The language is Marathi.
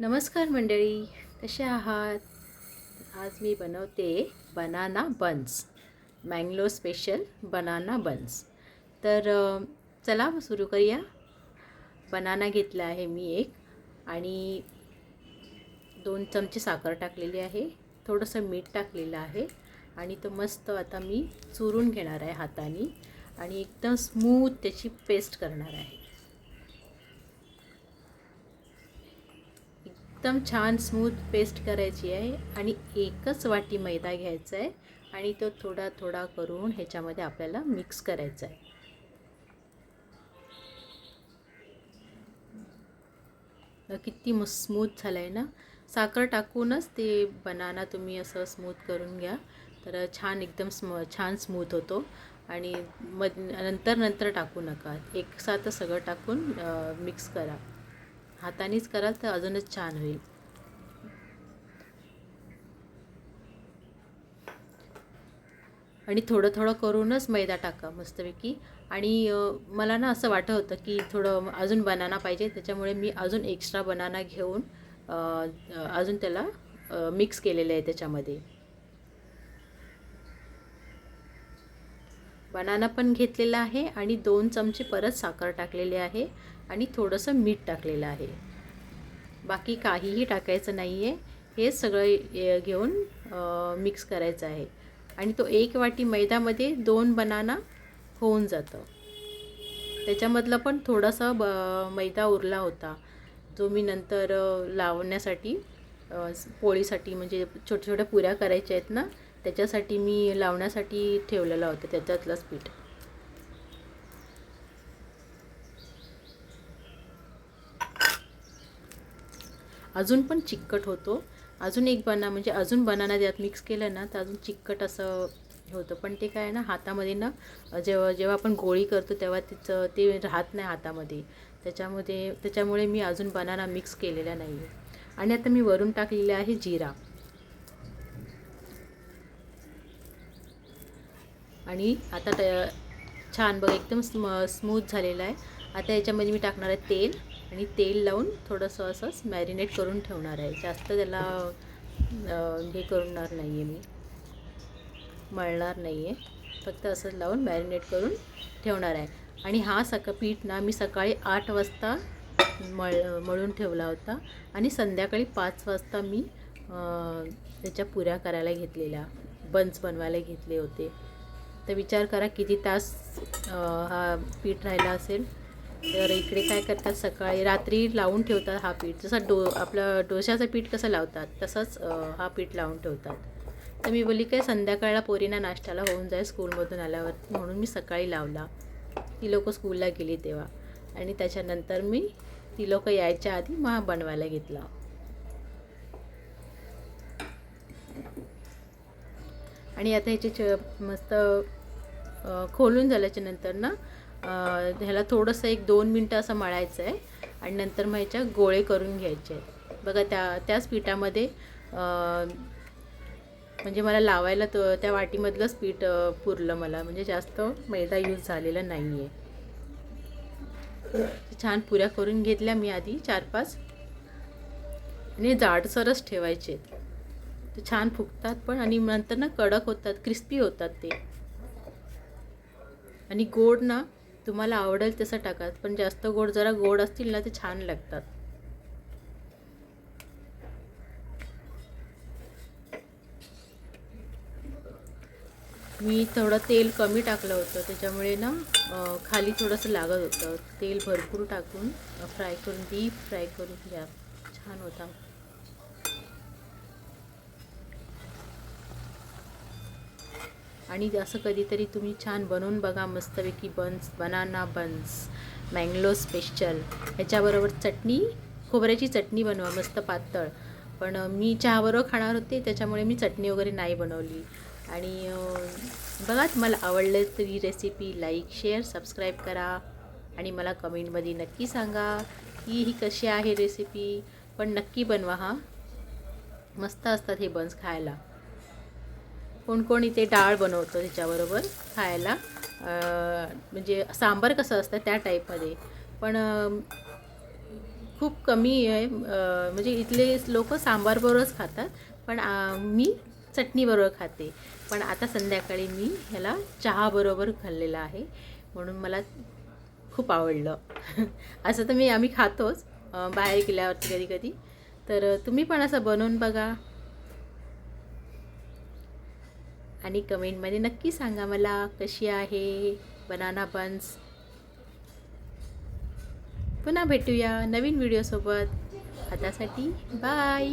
नमस्कार मंडळी कसे आहात? आज मी बनवते banana buns Mangalore special banana buns. तर चला सुरू करूया. बनाना घेतला आहे मी एक आणि दोन चमचे साखर टाकलेली आहे थोडंसं मीठ टाकलेलं आहे आणि तो मस्त आता मी चुरून घेणार आहे हाताने आणि एकदम स्मूथ त्याची पेस्ट करणार आहे. एकदम छान स्मूथ पेस्ट करायची आहे आणि एकच वाटी मैदा घ्यायचा आहे आणि तो थोडा थोडा करून ह्याच्यामध्ये आपल्याला मिक्स करायचा आहे. किती मस्त स्मूथ झालं आहे ना? साखर टाकूनच ते बनाना तुम्ही असं स्मूथ करून घ्या. तर छान एकदम स्म छान स्मूथ होतो. आणि मध नंतर नंतर टाकू नका. एकसाथ सगळं टाकून मिक्स करा. हातानेच कराल तर अजूनच छान होईल. आणि थोडं थोडं करूनच मैदा टाका मस्तपैकी. आणि मला ना असं वाटत होतं की थोडं अजून बनाना पाहिजे त्याच्यामुळे मी अजून एक्स्ट्रा बनाना घेऊन अजून त्याला मिक्स केलेलं आहे त्याच्यामध्ये. बनाना पण घेतलेला आहे आणि दोन चमचे परत साखर टाकलेले आहे आणि थोडंसं मीठ टाकलेलं आहे. बाकी काहीही टाकायचं नाही आहे हे सगळं घेऊन मिक्स करायचं आहे. आणि तो एक वाटी मैद्यामध्ये दोन बनाना होऊन जातं. त्याच्यामधला पण थोडासा ब मैदा उरला होता. जो मी नंतर लावण्यासाठी पोळीसाठी म्हणजे छोट्या छोट्या पुऱ्या करायच्या आहेत ना त्याच्यासाठी मी लावण्यासाठी ठेवलेला होता त्याच्यातलंच पीठ. अजून पण चिकट होतो. अजून एक बना म्हणजे अजून बनाना त्यात मिक्स केलं ना तर अजून चिकट असं होतं. पण ते काय आहे ना हातामध्ये ना जेव्हा जेव्हा आपण गोळी करतो तेव्हा तिचं ते राहत नाही हातामध्ये. त्याच्यामध्ये त्याच्यामुळे मी अजून बनाना मिक्स केलेला नाही आहे आणि आता मी वरून टाकलेला आहे जिरा. आणि आता त छान बघ एकदम स्म स्मूथ झालेला आहे. आता याच्यामध्ये मी टाकणार आहे तेल आणि तेल लावून थोडंसं असंच मॅरिनेट करून ठेवणार आहे. जास्त त्याला हे करणार नाही आहे मी. मळणार नाही आहे फक्त असंच लावून मॅरिनेट करून ठेवणार आहे. आणि हा सका पीठ ना मी सकाळी आठ वाजता मळ मळून ठेवला होता. आणि संध्याकाळी पाच वाजता मी त्याच्या पुऱ्या करायला घेतलेल्या बन्स बनवायला घेतले होते. तर विचार करा किती तास हा पीठ राहिला असेल. तर इकडे काय करतात सकाळी रात्री लावून ठेवतात हा पीठ. जसं डो आपलं डोशाचं पीठ कसं लावतात तसंच हा पीठ लावून ठेवतात. तर मी बोलली काय संध्याकाळला पोरींना नाश्त्याला होऊन जाईल स्कूलमधून आल्यावरती म्हणून मी सकाळी लावला. ती लोकं स्कूलला गेली तेव्हा. आणि त्याच्यानंतर मी ती लोकं यायच्या आधी मग बनवायला घेतला. आणि आता ह्याचे च मस्त खोलून झाल्याच्यानंतर ना ह्याला थोडंसं एक दोन मिनटं असं मळायचं आहे आणि नंतर मग ह्याच्या गोळे करून घ्यायचे आहेत. बघा त्या त्याच पिठामध्ये म्हणजे मला लावायला तो त्या वाटीमधलंच पीठ पुरलं मला. म्हणजे जास्त मैदा यूज झालेला नाही आहे छान पुऱ्या करून घेतल्या मी आधी चार पाच. आणि जाडसरच ठेवायचे आहेत. ते छान फुगतात पण आणि नंतर ना कडक होतात क्रिस्पी होतात ते. आणि गोड ना तुम्हाला आवडेल तसं टाका पण जास्त गोड जरा गोड असतील ना ते छान लागतात. मी थोडं तेल कमी टाकलं होतं त्याच्यामुळे ना खाली थोडंसं लागत होतं. तेल भरपूर टाकून फ्राय करून डीप फ्राय करून घ्या. छान होता. आणि असं कधीतरी तुम्ही छान बनवून बघा मस्तपैकी buns banana buns Mangalore special ह्याच्याबरोबर चटणी खोबऱ्याची चटणी बनवा मस्त पातळ. पण मी चहाबरोबर खाणार होते त्याच्यामुळे मी चटणी वगैरे नाही बनवली. आणि बघा तुम्हाला आवडलं तर ही रेसिपी लाईक शेअर सबस्क्राईब करा. आणि मला कमेंटमध्ये नक्की सांगा की ही कशी आहे रेसिपी पण नक्की बनवा हा. मस्त असतात हे बन्स खायला. कोण कोण इथे डाळ बनवतं त्याच्याबरोबर खायला. म्हणजे सांबार कसं असतं त्या टाईपमध्ये. पण खूप कमी आहे. म्हणजे इथले लोक सांबारबरोबरच खातात. पण मी चटणीबरोबर खाते. पण आता संध्याकाळी मी ह्याला चहाबरोबर खाल्लेला आहे. म्हणून मला खूप आवडलं. असं तर मी आम्ही खातोच. बाहेर गेल्यावरती कधी कधी. तर तुम्ही पण असं बनवून बघा. आणि कमेंटमध्ये नक्की सांगा मला कशी आहे बनाना बन्स पुन्हा भेटूया नवीन व्हिडिओसोबत आतासाठी बाय